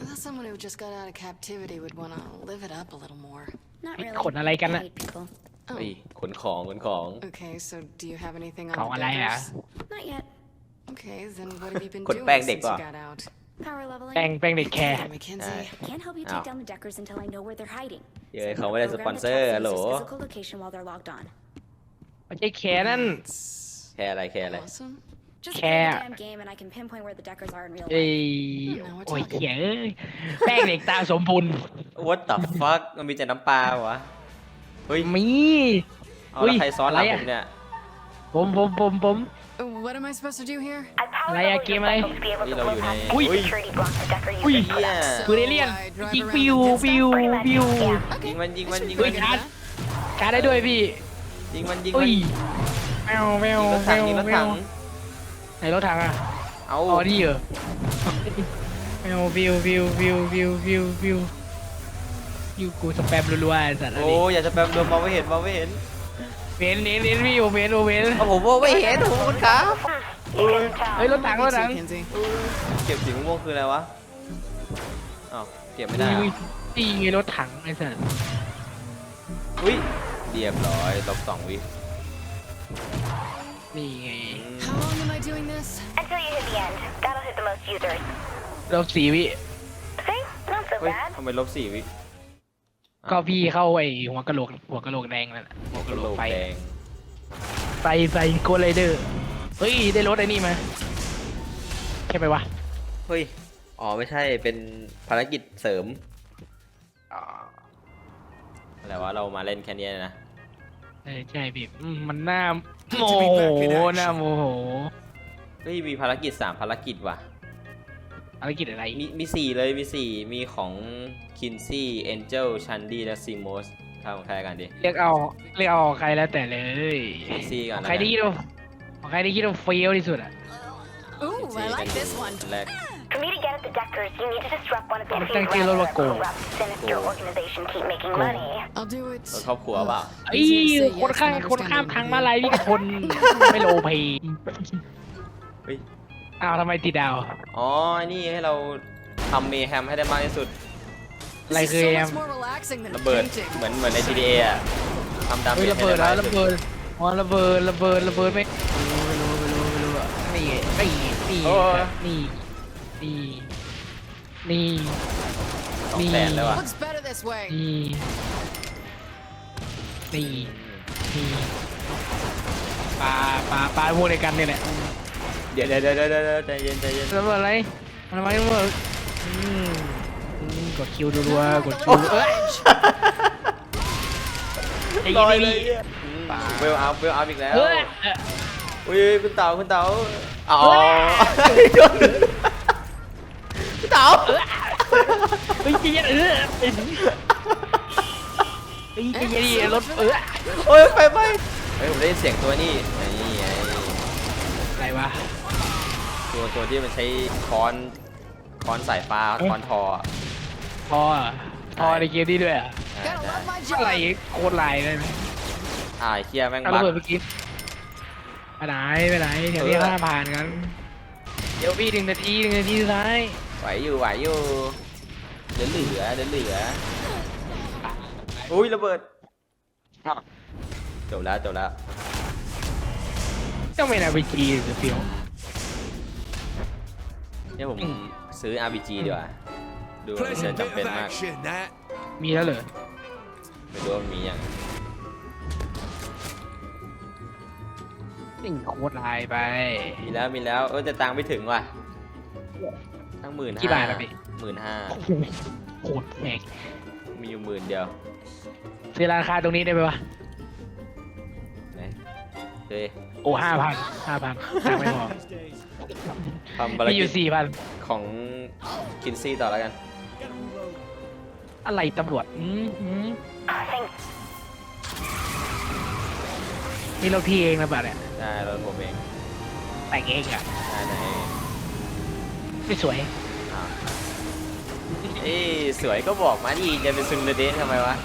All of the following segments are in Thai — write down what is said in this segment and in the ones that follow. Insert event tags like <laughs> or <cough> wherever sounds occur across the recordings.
I thought someone who just got out of captivity would want to live it up a little more. Not เฮ้ย really. ขนอะไรกัน I น่ะ hate people. Oh, เฮ้ยขนของขนของ okay. So, do you have anything ของ on อะ the ไรอ่ะ Deckers? Not yet. Okay, then what have you been <laughs> ขน doing แป้งเด็ก since you ป่ะ got out? Power leveling. แป้งแป้งเด็กแคร์ Hey, Mackenzie. Can't help you Ow. take down the Deckers until I know where they're hiding. เย้ So เขาไม่ได้ส program ปอน the เซอร์ tech ฮัลโหล user's physical location while they're logged on. ไม่ใช่แคร์นั่น That's แค่อะไรแค่อะไร awesome. Just Care. play the damn game and I can pinpoint where the Deckers are in real เอ้ life. ย No, we're โอ้ย talking. เขียเอ้ยแป้งเด็กตาสมบูรณ์ What the fuck มันมีแต่น้ำปลาวะเฮ้ยมี เอาแล้วเฮ้ยใครซ้อนหลังอะไรผอะ มเนี่ย ผมผมผมผม Uh, What am I supposed to do here? อะไรอะเกมอะไร นี่เราอยู่ในอุ้ย อุ้ยอุ้ยเหี้ยปืนเอเลี่ยน I drive ยิง around ปิว with ปิว this ปิว ยิงมันยิงมันยิงเฮ้มัยนชาร์จชาร์จได้ด้วยพี่ยิงมันยิงอุ้มันยยิงแมวแมวรถแมถังวยิงรถแมถัวง ไหนรถถังอะเอาอ๋อนี่เหรอแมววิววิววิววิววิววิววิวกูสแปมรัวๆไอ้สัตว์อะไรโอ้อยากจะแปมโดนมองไม่เห็นมองไม่เห็นเว้นเน้นเน้นพี่โอเวนโอเวนเอาผมมองไม่เห็นขอบคุณครับ เฮ้ยรถถังรถถัง Mackenzie. เก็บสีม่วงๆคืออะไรวะอ้าวเก็บไม่ได้อุ้ยอะตีไงรถถังไอ้สัตว์อุ้ยเรียบร้อยลบสองวิ นี่ไงอืม How long am I doing this? Until you hit the end. That'll hit the most users. เราสีวิ See? Not so เฮ้ย bad. ทำไมลบสี่วิก็พี่เข้าไอ้หัวกะโหลกหัวกะโหลกแดงนั่นแหละหัวกะโหลกไฟแดงไฟไฟโกเลเดอร์เฮ้ย ได้รถไอ้นี่มาใช่ไหมวะเฮ้ย อ๋อ ไม่ใช่ เป็นภารกิจเสริม อ๋ออะไรวะ เรามาเล่นแค่นี้นะ เออใช่พี่อืมมันน่า โมโหน่าโมโหเฮ้ยมีภารกิจสามภารกิจว่ะ อะไรกิจอะไรมีมีสี่เลยมีสี่มีของคินซี่เอนเจลชันดี้และซีโมสเข้าของใครกันดีเรียกเอาเรียกเอาใครแล้วแต่เลยคินซี่ก่อนนะใครที่คิดว่าใครที่คิดว่าเฟี้ยวที่สุดอะ Ooh, I like this one. แรก get at the Deckers, you need to disrupt one of the I'm few thinking a rather little goal. corrupt, sinister Goal. organization keep making Goal. money. I'll do it. รถครอบครัวเปล่าไอ้ Easier to say คน yes ข้าม than คนข้าม understand ทาง the มาลายพี่กับคนไม่โลเพเฮ้ยอ้าวทำไมติดดาว อ๋อนี่ให้เราทำเมแฮมให้ได้มากที่สุด อะไร This คือ is so แอม much more relaxing than ระเบิด painting. เหมือนเหมือนใน GTA อะทำดาเมเฮ้ยจระให้เบิดได้แล้วมากระที่สุดเบิดอ๋อระเบิดระเบิดระเบิดไม่ไม่รู้ไม่รู้ไม่รู้อะนี่นี่นี่โอ้ยนี่นี่ นี่สองแสนเลยว่ะ Looks better this way. นี่นี่นี่ปลาปลาปลาพวกเดียวกันเนี่ยแหละเดี๋ยวเดี๋ยวเดี๋ยวเดี๋ยวเดี๋ยวใจเย็นใจเย็นระเบิดอะไรมันทำไมระเบิดอืมอืมกดคิวรัวๆกดคิวเอ้ยใจลอยเย็นเลยดิเนี่ยอืมเวลอัพเวลอัพอีกแล้วเฮ้ยเอ้ยอุ้ยคุณเต๋าคุณเต๋าอ๋อเฮ้ยคุณเต๋าเฮ้ยใจเย็นเออเฮ้ยใจเย็นดิรถเออโอ้ยไปไปเฮ้ยผมได้ยินเสียงตัวนี่นี่ไงอะไรวะตัวตัวที่มันใช้ค้อนค้อนสายฟ้าเอ๊ะค้อนทออะพออะพอในเกมนี้ด้วยอะอ่า Gotta ได้ love my อะไร job. โคตรลายเลยไหมอ่าไอ้เคียแม่งเอาบัระก เบิดไปกินไปไหนไปไหนเดี๋ยวนี้เออ ห้าผ่านกันเดี๋ยวพี่หนึ่งนาทีหนึ่งนาทีสุดท้ายไห วอยู่ไหวอยู่เหลือเหลือเหลือเหลืออุ้ยระเบิดจบแล้วจบแล้วต้องเป็นอาร์พีจีหรือเปล่าเนี่ยผมอืมซื้อ RPG ดีกว่าดูว่ามันจะ Pleasant bit จำเป็น of มาก action, that. มีแล้วเหรอไม่รู้ว่ามีอย่างนี่โคตรลายไป มีแล้วมีแล้วเออแต่ตังค์ไม่ถึงว่ะ ตั้งหมื่นกี่ห้าบาทอะพี่ หมื่นห้าโอ้โหโคตรแพงมีอยู่หมื่นเดียวซื้อราคาตรงนี้ได้ไหมวะไหนเฮ้ยโอ้ห้าพันห้าพันตังค์ไม่พอทำภารมีอกิยู่จสี่พันของคินซี่ต่อแล้วกัน อะไรตำรวจอืมอืม Thanks. นี่เราพี่เองนะแบบเนี่ยได้รถผมเองแต่งเองอะได้ไหน ไม่สวยอ้าวเอ้ยสวยก็บอกมาดิจะเป็นซึนเดเดนทำไมวะ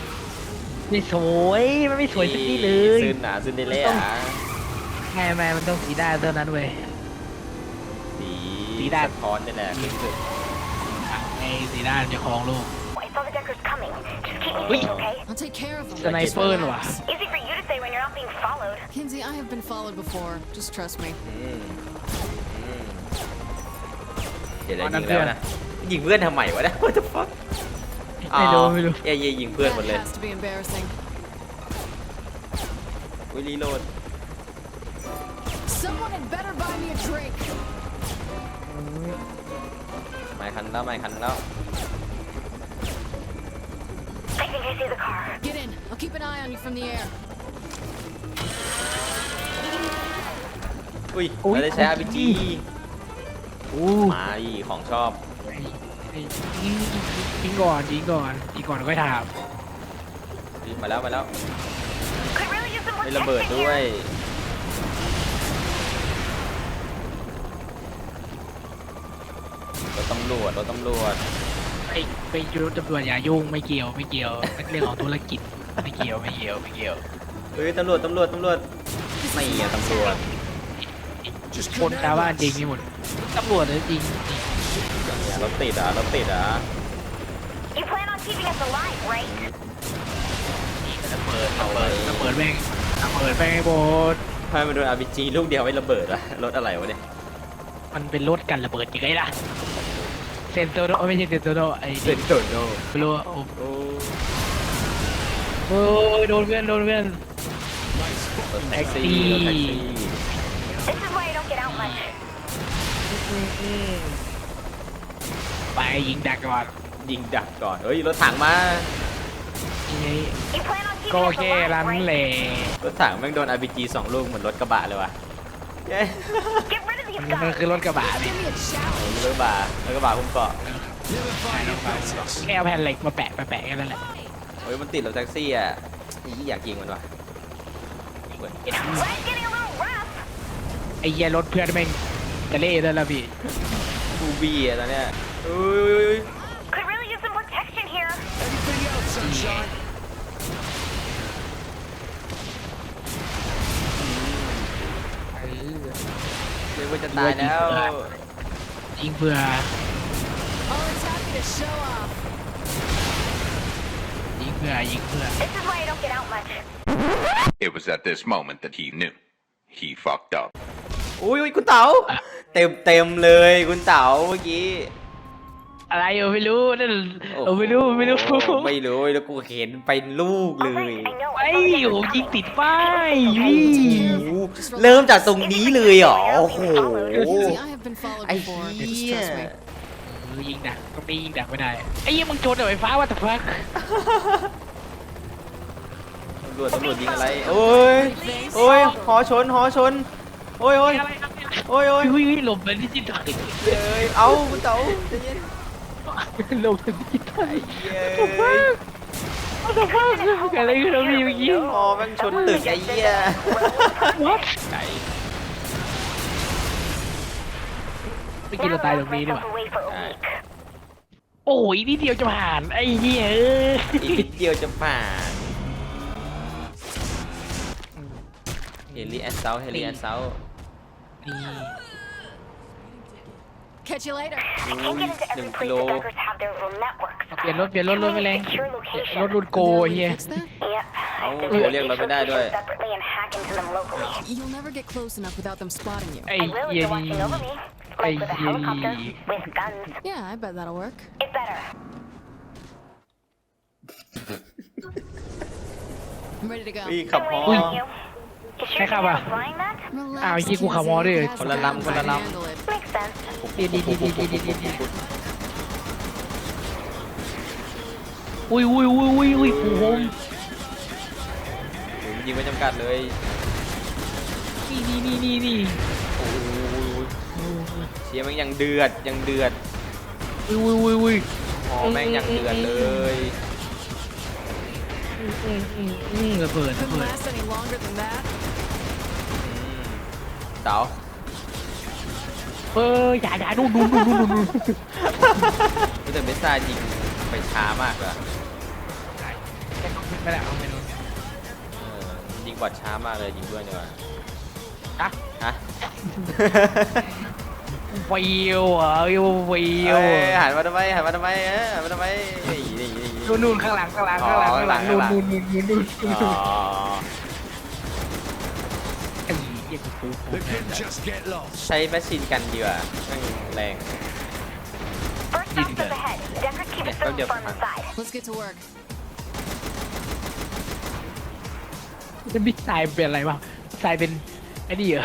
ไม่สวยมันไม่สวยสักทีเลยซึนหนาซึนเดเล่ต้องอะแม่แม่มันต้องสีด้านเท่านั้นเว้ย สีสีดำ สะท้อนนี่แหละคือสุดไอ้สีหน้าจะคลองโลก I saw the deckers coming. Just keep me Wait. safe, okay? I'll take care of them. Sniper Just ว่ะ relax. Easy for you to say when you're not being followed. Kinsey, I have been followed before. Just trust me. อืมอืม เดี๋ยวอ๋อจะนั่ยินงเพื่แล้อนวนะยิงเพื่อนทำไมวะเนี่ย What the fuck ไม่รู้ไม่รู้เย่ยิงเพื่อนหมด That เลย has to be embarrassing. อุ้ยรีโหลด Someone had better buy me a drink. ไม่คันแล้วไม่คันแล้ว I think I see the car. Get in. I'll keep an eye on you from the air. อุ้ยอุ๊ยเราได้ใช้ RPG อู้มาอีของชอบไอ้ไอ้ยิงยิงก่อนยิงก่อนยิงก่อนแล้วค่อยถามมาแล้วมาแล้ว Could really use some more มีระเบิด testing ด้วย here. รถตำรวจรถตำรวจไอ้ไปยุตำรวจอย่ายุ่งไม่เกี่ยวไม่เกี่ยวเป็นเรื่องของธุรกิจไม่เกี่ยวไม่เกี่ยวไม่เกี่ยวเฮ้ยตำรวจตำรวจตำรวจไม่อะตำรวจคนชาวบ้านจริงนี่หมด ตำรวจเลยจริงจริงเนี่ยรถติดอะรถติดอะ You plan on keeping us alive, right? ระเบิดระเบิดระเบิดแม่งระเบิดแม่งให้หมดทำไมมันโดน RPG ลูกเดียวไม่ระเบิดอะรถอะไรวะเนี่ยมันเป็นรถกันระเบิดยังไงล่ะเซนโตโนไม่ใช่เซนโตโนไอ้เซนโดโดไม่รู้ว่าโอ้โอ้โอ้ยโดนเพื่อนโดนเพื่อน รถแท็กซี่รถแท็กซี่ This is why I ไปยิงดักก่อนยิงดักก่อนเฮ้ยรถถังมายังไง You plan on keeping ก็ us แค่ alive, นั้น right? แหละรถถังแม่งโดน RPG สองลูกเหมือนรถกระบะเลยว่ะเย้ Get rid of these มัน guys. คือรถกระบะนี่ Give me a shout. รถกระบะรถกระบะคุ้มเกาะแค่เอาแผ่นเหล็กมาแปะมาแปะแค่นั้นแหละเฮ้ยมันติดรถแท็กซี่อะนี่อยากยิงมันว่ะ Let's getting a little rough. ไอ้เหี้ยรถเพื่อนแม่ง จะเล่ได้แล้วพี่บูบี้อะตอนเนี้ยอุ้ย Could really use some protection here. เรียกว่าจะตายแล้ว ยิงเพื่อ Always happy to show off. ยิงเพื่อยิงเพื่อ This is why I don't get out much. It was at this moment that he knew. He fucked up. อุ้ยอุ้ยคุณเต๋า เต็มเต็มเลยคุณเต๋าเมื่อกี้อะไรเออไม่รู้นั่นเออไม่รู้ไม่รู้โอ้โหไม่รู้แล้วกูเห็นเป็นลูกเล All ย right, I know. ไอ้ I saw the โห deckers ยิง coming. ติดป้าย I'll พี่ take care โอ้ of โห them. Just เริ่ม relax. จากตรงนี้เลยเหรอโอ้โห Kinsey, I have been followed ไอ้ before. เหี้ Just ย trust me. เออยิงดักตรงนี้ยิงดักไม่ได้ไอ้เหี้ยมึงชนเสาไฟฟ้าว่าแต่ฟักตำรวจตำรวจยิงอะไรโอ้ยโอ้ยหอชนหอชน โอ้ยโอ้ยอะไรครับเนี่ยโอ้ยโอ้ยอุ้ยหลบไปดิจิตอลเอ้ยเอาคุณเต๋าใจเย็นหลบไปดิจิตอลไอ้เหี้ยแต่ฟักแต่ฟักเกิดอะไรขึ้นแล้วพี่เมื่อกี้หอแม่งชนตึกไอ้เหี้ย what ไก่เมื่อกี้เราตายตรงนี้ด้วย Myself away for a week. โอ้ยนิดเดียวจะผ่านไอ้เหี้ยเอ้ยอีกนิดเดียวจะผ่านเฮลี่แอสเซลเฮลี่แอสเซล นี่ Catch you later. I can't get into every Đừng place lô. the deckers have their little networks. เปลี่ยนรถเปลี่ยนรถรถไม่แรง Secure รถ location. รุ่นโก Is there a ไอ้ way เหี้ย to fix that? Yep. Oh, I oh, visit lihat each lo beda locationด้วย separately and hack into them locally. You'll never get close enough without them spotting you. ไอ้ I will if เหี้ย you're นี่ watching over me. Like with a Ay, helicopter, yay. with guns. Yeah, I bet that'll work. It better. I'm ready to go. พี่ขับ Been ฮอ waiting on you. ไม่ขับอะเอ้ายี่กูขับมอด้วยคนละลำคนละลำ ดีดีดีดีดีดีดีอุ้ยอุ้ยอุ้ยอุ้ยอุ้ยกูโฮมโอ้ยมันยิงไม่จำกัดเลยนี่นี่นี่นี่นี่โอ้ยเชียร์แม่งยังเดือดยังเดือดอุ้ยอุ้ยอุ้ยอุ้ยอ๋อแม่งยังเดือดเลยอืมอืมอืมอืมระเบิดระ Couldn't เบิด last any longer than that. อืมเต๋าเอออย่าอย่าดูดูดูดูดูดูแต่เบสซ่ายิงไปช้ามากเลยอะไม่ได้เอาไม่โดนเออยิงบอดช้ามากเลยยิงด้วยดีกว่าอะฮะวิวเหรอวิววิวเอ้ยหันมาทำไมหันมาทำไมเอ้ยหันมาทำไมนี่นี่นี่นู่นนู่นข้างหลังข้างหลังอ๋อข้างหลังข้างหลังข้างหลันู่งนนู่นนู่นนู่นนู่นอ๋นู่อน ไอ้เหี้ยกู The kid just get lost. ใช้แมชชีนกันดีกว่าแม่งแรง First stop is ahead. Deckers keep a Yeah, thermal yep. farm inside. Let's get to work. จะมิสไซล์เป็นอะไรวะมิสไซล์เป็นไอ้นี่เหรอ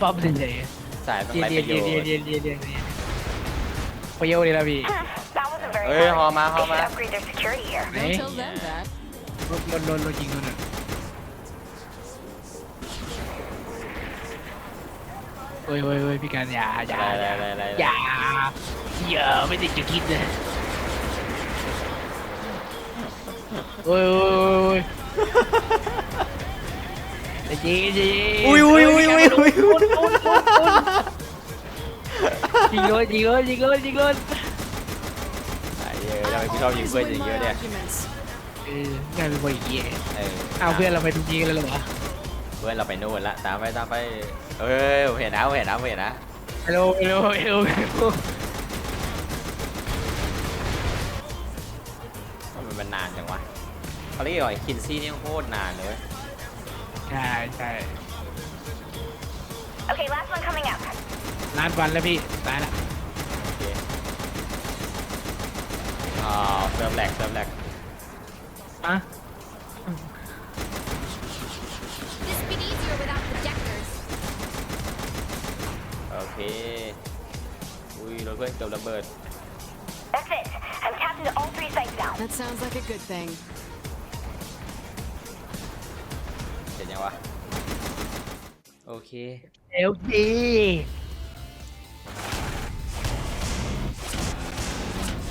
ป้อมเฉยสายต้องๆเรียไรนประโยเรียนชน์เรียนเรียนเรียนเรียนเรียนประโยชน์เลยนะพี่ That wasn't very เอ้ย hard. ฮอมาฮอ They มา should upgrade their security here. Hey. Don't tell them that. รถรถรถรถยิงนู่นน่ะ ฮ้ยเฮ้ยเฮ้ยพี่การอย่าอย่าอะไรอย่าอะไรอะไร อย่าอย่าไม่ได้จะคิดเลยโอ้ยโอ้ยโอ้ยใจเย็นใจเย็นอุ้ยอุ้ยอุ้ยอุ้ยอุ้ยยิงรถยิงรถยิงรถยิงรถไอ้เหี้ยทำไมพี่ชอบยิงเพื่อนอย่างเงี้ยเนี่ย arguments. เออกลายเป็นว่าอย่างเงี้ยเออเอาเพื่อนเราไปทุกทีกันแล้วเหรอวะ เพื่อนเราไปนู่นละตามไปตามไปเอ้ยผมเห็นนะผมเห็นนะผมเห็นนะฮัลโหลฮัลโหลฮัลโหลฮัลโหลทำไมมันนานจังวะเขาเรียกว่าคินซี่นี่โคตรนานเลยเว้ยใช่ใช่ Okay, last one coming up. ร้านวันแล้วพี่ตายละโอเคอ๋อเซิร์ฟแหลกเซิร์ฟแหลกอะ อเคอุ้ยรถเพื่อนเกือบระเบิด That's it. I'm tapped into all three sites now. That sounds like a good thing. เห็นยังวะ โอเค เอลจี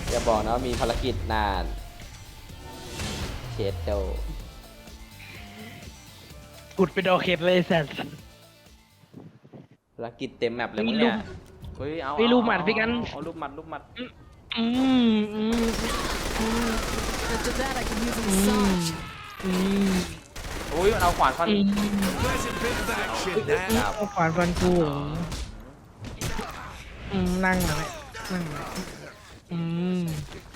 อย่าบอกนะว่ามีภารกิจนานเคสโด กุดเป็นโอเคเลยสัตว์ ภารกิจเต็มแมปเลยมั้งเนี่ยเฮ้ยเอาเฮ้ยลูกหมัดพี่กัน เอาลูกหมัดลูกหมัดอืมอืม After that, I can use a massage. อืมอุ้ยมันเอาขวานฟัน อืม Pleasant bit of action there. เอาขวานฟันกูเหรออืมนั่งหน่อยนั่งหน่อยอืม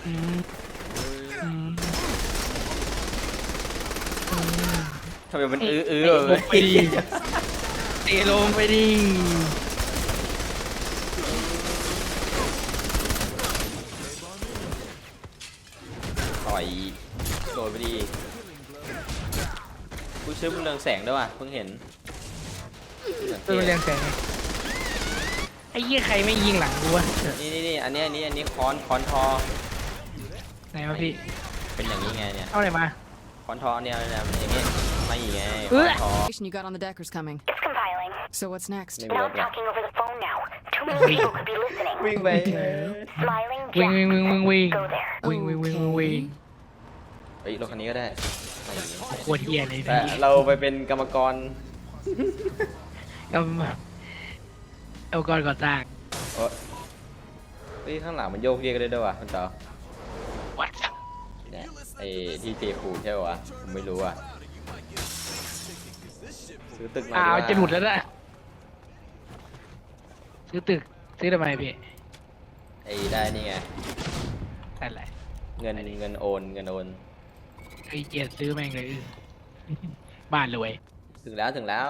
อืมอืมทำไมมันอื้ออื้อเตะลเลงยไปดิ เตะลงไปดิต่อยโดนไปดีกูชื่อมันเรืองแสงด้วยว่ะเพิ่งเห็นเออเรียงแสงไงไอ้ยี่ใครไม่ยิงหลังกูวะนี่นี่นี่อันนี้อันนี้อันนี้ค้อนค้อนทอไหนวะพี่ เป็นอย่างนี้ไงเนี่ยเอาไหนมาค้อนทอเนี่ยเนี่ยมันอย่างงี้ไม่ไงเอ้ค้อยนทอ So what's next? Maybe Now what I'm now? talking over the phone now. Too many Wait. people could be listening. วิ่งไป Smiling วิ่ง Jack. วิ่งวิ่งวิ่งวิ่ง Go there. วิ่งวิ่งวิ่งวิ่งวิ่งเฮ้ยรถคันนี้ก็ได้ไม่โคตรเฮียเลยแต่พี่เราไปเป็นกรรมกรก็เอาก่อนก่อนสร้าง เออเฮ้ยข้างหลังมันโยกเยกได้ด้วยว่ะคุณต่อวัดเนี่ยไอ้ที่เจฟูใช่ป่าวะผมไม่รู้อะซื้อตึกมาอ้าวดีกว่าจะหลุดแล้วนะ ซื้อตึก ซื้อทำไมพี่ไอ้ได้นี่ไงอะไรเงินเงินโอนเงินโอน ไอ้เกียซื้อแม่งเลยบ้านรวยถึงแล้วถึงแล้ว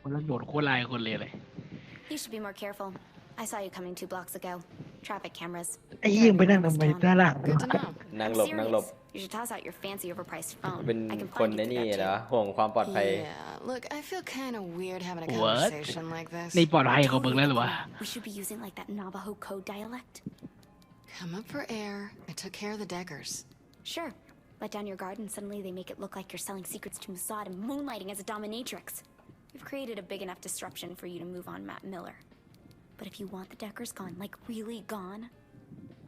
คนละโดดโคตรลายคนเลยเลย You should be more careful. I saw you coming two blocks ago. Traffic cameras. ไอ้ยิงไปนั่งทำไมด้านหลัง Good to know. นั่ง I'm หลบนั่งหลบ serious. You should toss out your fancy overpriced phone. เป็น I can คน find ใน you นี่ through เหรอ that ห่วงความปลอดภัย Yeah, look, I feel kind of weird having a What? conversation like this. นี่ปลอดภัยของมึงแล้วหรือวะ too. We should be using like that Navajo code dialect. Come up for air. I took care of the Deckers. Sure. Let down your guard and suddenly they make it look like you're selling secrets to Mossad and moonlighting as a dominatrix. We've created a big enough disruption for you to move on Matt Miller. But if you want the Deckers gone, like really gone,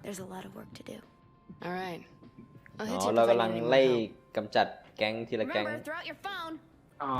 there's a lot of work to do. All right. อ๋ I'll hit อ you up เรา if I กำลั need ง any more ไล่ help. กำจัดแก๊งทีละแก๊ง Remember, throw out your phone. อ๋อ